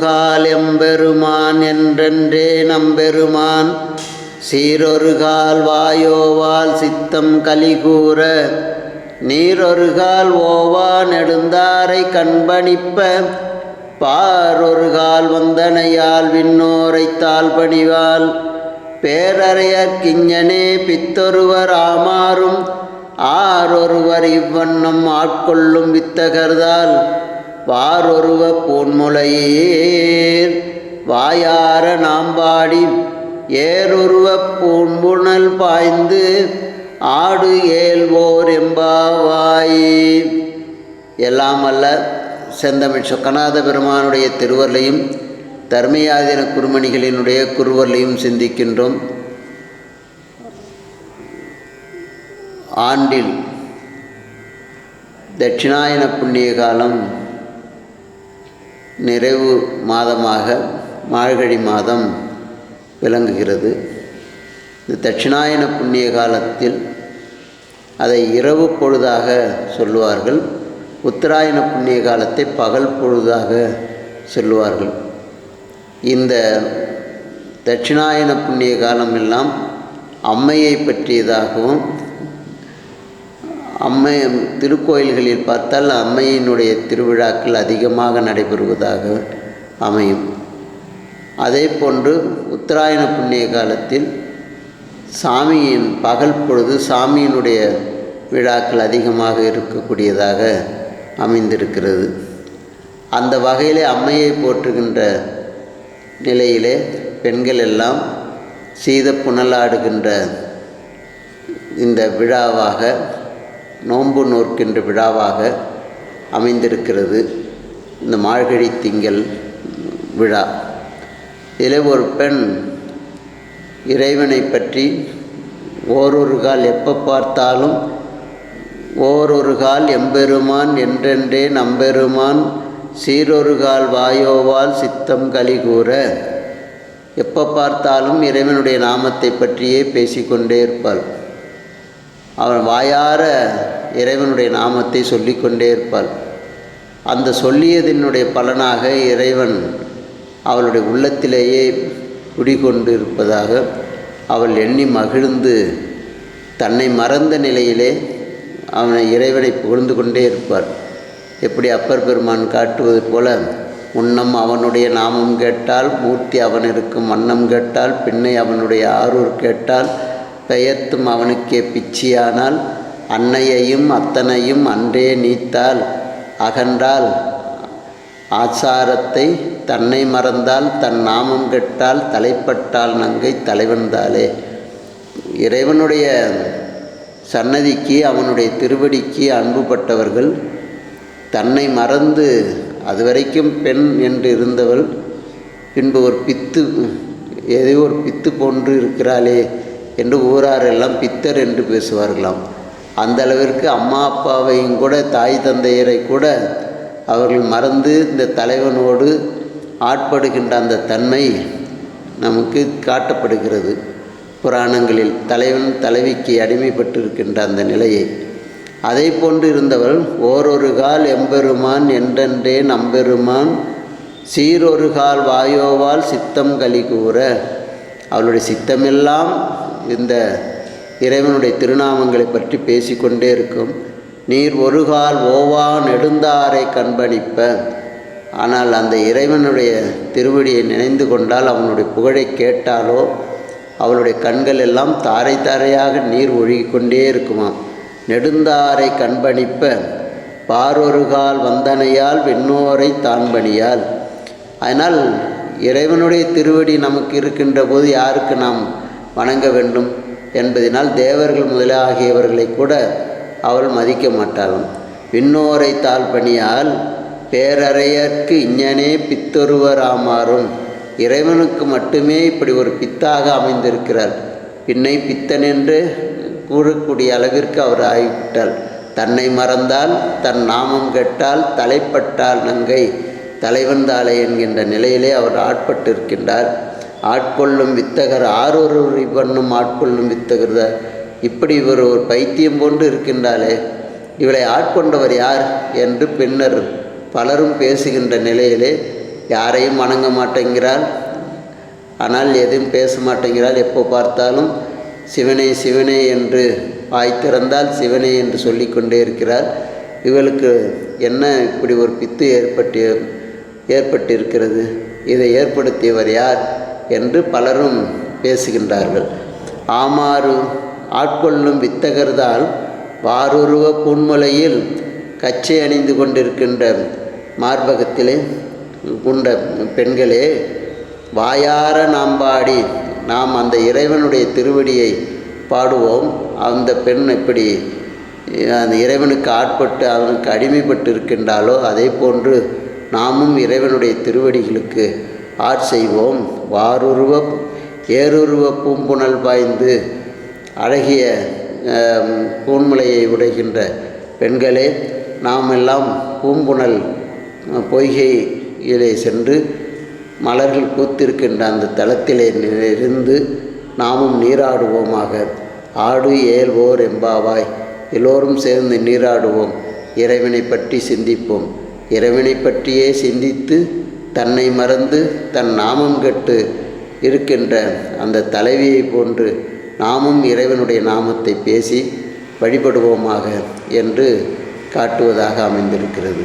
கால் எம்பெருமான் என்றென்றே நம்பெருமான். சீரொரு கால் வாயோவால் சித்தம் கலிகூற நீரொரு கால் ஓவா நெடுந்தாரை கண்பணிப்ப. பாரொரு கால் வந்தனையால் விண்ணோரை தாழ்பணிவாள். பேரறையர் கிஞனே பித்தொருவர் ஆமாறும். ஆரொருவர் இவ்வண்ணம் ஆட்கொள்ளும் வித்தகர்தால். வாரொருவ பூன்முலையேர் வாயார நாம்பாடி ஏரொருவ பூன்புணல் பாய்ந்து ஆடு ஏல்வோர் எம்பாவாயே. எல்லாம் அல்ல செந்தமிழ் சொக்கநாத பெருமானுடைய திருவருளையும் தர்மயாதின குருமணிகளினுடைய குருவர்லையும் சிந்திக்கின்றோம். ஆண்டில் தட்சிணாயன புண்ணிய காலம் நிறைவு மாதமாக மார்கழி மாதம் விளங்குகிறது. இந்த தட்சிணாயன புண்ணிய காலத்தில் அதை இரவு பொழுதாக சொல்லுவார்கள் உத்தராயண புண்ணிய காலத்தை பகல் பொழுதாக சொல்லுவார்கள். இந்த தட்சிணாயன புண்ணிய காலம் எல்லாம் அம்மையை பற்றியதாகவும் அம்மை திருக்கோயில்களில் பார்த்தால் அம்மையினுடைய திருவிழாக்கள் அதிகமாக நடைபெறுவதாக அமையும். அதே போன்று உத்தராயண புண்ணிய காலத்தில் சாமியின் பகல் பொழுது சாமியினுடைய விழாக்கள் அதிகமாக இருக்கக்கூடியதாக அமைந்திருக்கிறது. அந்த வகையிலே அம்மையை போற்றுகின்ற நிலையிலே பெண்கள் எல்லாம் சீத புனலாடுகின்ற இந்த விழாவாக நோன்பு நோற்கின்ற விழாவாக அமைந்திருக்கிறது இந்த மார்கழி திங்கள் விழா. இதில் ஒரு பெண் இறைவனை பற்றி ஓரொரு கால் எப்போ பார்த்தாலும் ஓரொரு கால் எம்பெருமான் என்றென்றே நம்பெருமான் சீரொரு கால் வாயோவால் சித்தம் கலிகூற எப்போ பார்த்தாலும் இறைவனுடைய நாமத்தை பற்றியே பேசிக்கொண்டே இருப்பாள். அவன் வாயார இறைவனுடைய நாமத்தை சொல்லிக்கொண்டே இருப்பாள் அந்த சொல்லியதினுடைய பலனாக இறைவன் அவளுடைய உள்ளத்திலேயே குடிகொண்டு இருப்பதாக அவள் எண்ணி மகிழ்ந்து தன்னை மறந்த நிலையிலே அவனை இறைவனை புகழ்ந்து கொண்டே இருப்பார். எப்படி அப்பர் பெருமான் காட்டுவது போல முன்னம் அவனுடைய நாமம் கேட்டால் மூர்த்தி அவன் இருக்கும் வண்ணம் கேட்டால் பின்னை அவனுடைய ஆரூர் கேட்டால் பெயர்த்தும் அவனுக்கே பிச்சியானால் அன்னையையும் அத்தனையும் அன்றே நீத்தால் அகன்றால் ஆச்சாரத்தை தன்னை மறந்தால் தன் நாமம் கெட்டால் தலைப்பட்டால் நங்கை தலைவந்தாலே இறைவனுடைய சன்னதிக்கு அவனுடைய திருவடிக்கு அன்புபட்டவர்கள் தன்னை மறந்து அதுவரைக்கும் பெண் என்று இருந்தவள் பின்பு ஒரு பித்து ஏதோ ஒரு பித்து போன்று இருக்கிறாளே. என்று ஊராரெல்லாம் பித்தர் என்று பேசுவார்களாம். அந்த அளவிற்கு அம்மா அப்பாவையும் கூட தாய் தந்தையரை கூட அவர்கள் மறந்து இந்த தலைவனோடு ஆட்படுகின்ற அந்த தன்மை நமக்கு காட்டப்படுகிறது. புராணங்களில் தலைவன் தலைவிக்கு அடிமைப்பட்டிருக்கின்ற அந்த நிலையை. அதை போன்று இருந்தவள் ஓரொரு கால் எம்பெருமான் என்றென்றே நம்பெருமான் சீரொரு கால் வாயோவால் சித்தம் கலிகூற அவளுடைய சித்தமெல்லாம் இந்த இறைவனுடைய திருநாமங்களை பற்றி பேசிக்கொண்டே இருக்கும். நீர் ஒருகால் ஓவா நெடுந்தாரை கண்பணிப்ப. ஆனால் அந்த இறைவனுடைய திருவடியை நினைந்து கொண்டால் அவனுடைய புகழை கேட்டாலோ அவளுடைய கண்கள் எல்லாம் தாரை தாரையாக நீர் ஒழுகிக்கொண்டே இருக்குமாம் நெடுந்தாரை கண்பணிப்ப. பாரொருகால் வந்தனையால் வெண்ணோரை தான்பணியால். அதனால் இறைவனுடைய திருவடி நமக்கு இருக்கின்ற போது யாருக்கு நாம் வணங்க வேண்டும் என்பதனால் தேவர்கள் முதலாகியவர்களை கூட அவள் மதிக்க மாட்டாளும். விண்ணோரை தாழ்பணியால் பேரறையர்க்கு இஞ்ஞனே பித்தொருவராமாறும். இறைவனுக்கு மட்டுமே இப்படி ஒரு பித்தாக அமைந்திருக்கிறார் பின்னை பித்தன் என்று கூறக்கூடிய அளவிற்கு அவர் ஆகிவிட்டாள். தன்னை மறந்தால் தன் நாமம் கெட்டால் தலைப்பட்டால் நங்கை. தலைவன் தாளை என்கின்ற நிலையிலே அவர் ஆட்பட்டிருக்கின்றார். ஆட்கொள்ளும் வித்தகர் ஆரொரு பண்ணும் ஆட்கொள்ளும் வித்தகர் இப்படி இவர் ஒரு பைத்தியம் போன்று இருக்கின்றாலே இவளை ஆட்கொண்டவர் யார் என்று பின்னர் பலரும் பேசுகின்ற நிலையிலே யாரையும் வணங்க மாட்டேங்கிறாள். ஆனால் எதுவும் பேச மாட்டேங்கிறாள். எப்போ பார்த்தாலும் சிவனே சிவனே என்று வாய் திறந்தால் சிவனே என்று சொல்லிக்கொண்டே இருக்கிறார் இவளுக்கு என்ன இப்படி ஒரு பித்து ஏற்பட்டு ஏற்பட்டிருக்கிறது? இதை ஏற்படுத்தியவர் யார்? என்று பலரும் பேசுகின்றார்கள். ஆமாறு ஆட்கொள்ளும் வித்தகர்தால் வாருருவ பூன்முலையில் கச்சை அணிந்து கொண்டிருக்கின்ற மார்பகத்திலே கொண்ட பெண்களே வாயார நாம் பாடி நாம் அந்த இறைவனுடைய திருவடியை பாடுவோம். அந்த பெண் எப்படி அந்த இறைவனுக்கு ஆட்பட்டு அவனுக்கு அடிமைப்பட்டு இருக்கின்றாலோ அதே போன்று நாமும் இறைவனுடைய திருவடிகளுக்கு ஆட் செய்வோம். வாருருவ ஏருருவ பூம்புணல் பாய்ந்து அழகிய ஆம், பூன்முலையை உடைகின்ற பெண்களே நாம் எல்லாம் பூம்புணல் பொய்கையிலே சென்று மலர்கள் பூத்திருக்கின்ற அந்த தளத்திலே இருந்து நாமும் நீராடுவோமாக. ஆடு ஏல்வோர் எம்பாவாய் எல்லோரும் சேர்ந்து நீராடுவோம். இறைவனை பற்றி சிந்திப்போம். இறைவனை பற்றியே சிந்தித்து தன்னை மறந்து தன் நாமம் கெட்டு இருக்கின்ற அந்த தலைவியை போன்று நாமும் இறைவனுடைய நாமத்தை பேசி வழிபடுவோமாக என்று காட்டுவதாக அமைந்திருக்கிறது.